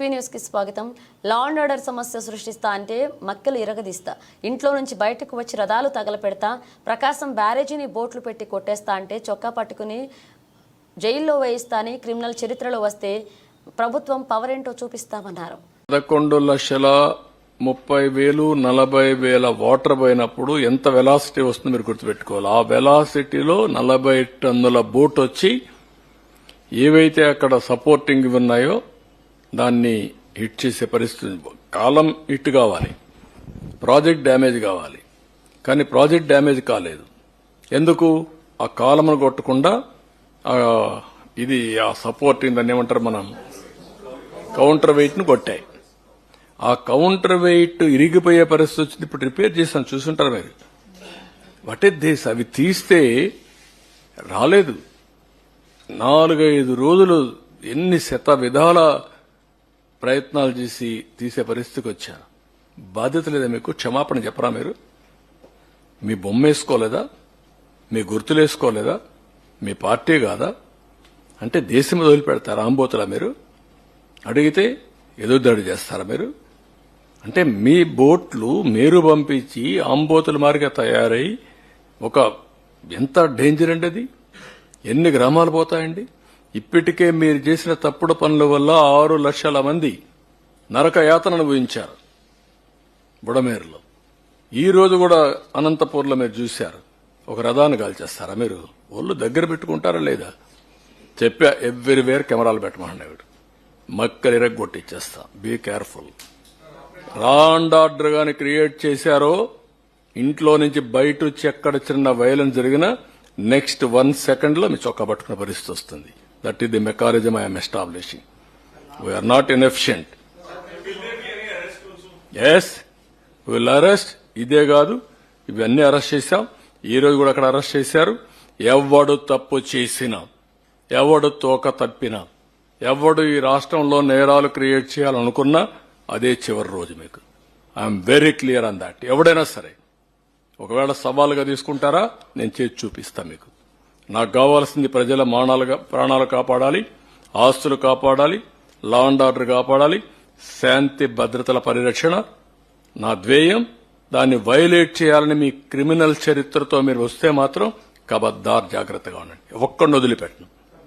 SP కి స్వాగతం. Law and order సమస్య సృష్టిస్తా అంటే మక్కలు ఇరగదీస్తా. ఇంట్లో నుంచి బయటకు వచ్చి రథాలు తగలపెడతా ప్రకాశం బ్యారేజీని బోట్లు పెట్టి కొట్టేస్తా అంటే చొక్కా పట్టుకుని జైల్లో వేయిస్తా అని క్రిమినల్ చరిత్రలో వస్తే ప్రభుత్వం పవర్ ఏంటో చూపిస్తామన్నారు. పదకొండు లక్షల ముప్పై వేలు నలభై వేల వాటర్ పోయినప్పుడు ఎంత వెలాసిటీ వస్తుందో మీరు గుర్తుపెట్టుకోవాలి. ఆ వెలాసిటీలో నలభై టన్నుల బోట్ వచ్చి ఏవైతే అక్కడ సపోర్టింగ్ ఉన్నాయో దాన్ని హిట్ చేసే పరిస్థితి కాలం హిట్ కావాలి. ప్రాజెక్ట్ డ్యామేజ్ కావాలి. కానీ ప్రాజెక్ట్ డ్యామేజ్ కాలేదు. ఎందుకు? ఆ కాలమును కొట్టకుండా ఇది ఆ సపోర్ట్ దాన్ని ఏమంటారు మనం? కౌంటర్ వెయిట్ను కొట్టాయి. ఆ కౌంటర్ వెయిట్ ఇరిగిపోయే పరిస్థితి వచ్చింది. ఇప్పుడు రిపేర్ చేసాం చూసుంటారు మీరు. What is this? అవి తీస్తే రాలేదు. నాలుగైదు రోజులు ఎన్ని శత విధాల ప్రయత్నాలు చేసి తీసే పరిస్థితికి వచ్చా బాధ్యత లేదా మీకు? క్షమాపణ చెప్పరా మీరు? మీ బొమ్మ వేసుకోలేదా? మీ గుర్తులేసుకోలేదా మీ పార్టీ కాదా? అంటే దేశం మీద వదిలిపెడతారా ఆంబోతులా మీరు? అడిగితే ఏదో దాడి చేస్తారా మీరు? అంటే మీ బోట్లు మీరు పంపించి ఆంబోతుల మారిగా తయారై ఒక ఎంత డేంజర్ అండి అది? ఎన్ని గ్రామాలు పోతాయండి? ఇప్పటికే మీరు చేసిన తప్పుడు పనుల వల్ల ఆరు లక్షల మంది నరక యాతన అనుభవించారు. బుడమేరులో. ఈ రోజు కూడా అనంతపూర్లో మీరు చూశారు. ఒక రథాన్ని కాల్చేస్తారా మీరు? ఒళ్ళు దగ్గర పెట్టుకుంటారా లేదా? చెప్పా ఎవ్రీవేర్ కెమెరాలు పెట్టమన్నాడు మక్కలు ఇరగ్గొట్టిచ్చేస్తా బీ కేర్ఫుల్ రాండ్ ఆర్డర్ గాని క్రియేట్ చేశారో ఇంట్లో నుంచి బయట వచ్చి ఎక్కడ చిన్న వైలెన్స్ జరిగినా నెక్స్ట్ వన్ సెకండ్లో మీ చొక్కా పట్టుకున్న పరిస్థితి వస్తుంది. That is the mechanism I'm establishing we are not inefficient yes will arrest ఇదే కాదు ఇవన్నీ అరెస్ట్ చేశాం. ఈ రోజు కూడా అక్కడ అరెస్ట్ చేశారు. ఎవడు తప్పు చేసినా ఎవడు తోక తప్పినా ఎవడు ఈ రాష్ట్రంలో నేరాలు క్రియేట్ చేయాలనుకున్నా అదే చివరి రోజు మీకు. I'm very clear on that ఎవడైనా సరే ఒకవేళ సవాలుగా తీసుకుంటారా నేను చేసి చూపిస్తా మీకు. నాకు కావాల్సింది ప్రజల మానాలుగా ప్రాణాలు కాపాడాలి ఆస్తులు కాపాడాలి లా అండ్ ఆర్డర్ కాపాడాలి శాంతి భద్రతల పరిరక్షణ నా ధ్యేయం దాన్ని వైలేట్ చేయాలని మీ క్రిమినల్ చరిత్రతో మీరు వస్తే మాత్రం కబద్దార్ జాగ్రత్తగా ఉండండి. ఒక్కడిని వదిలిపెట్టను.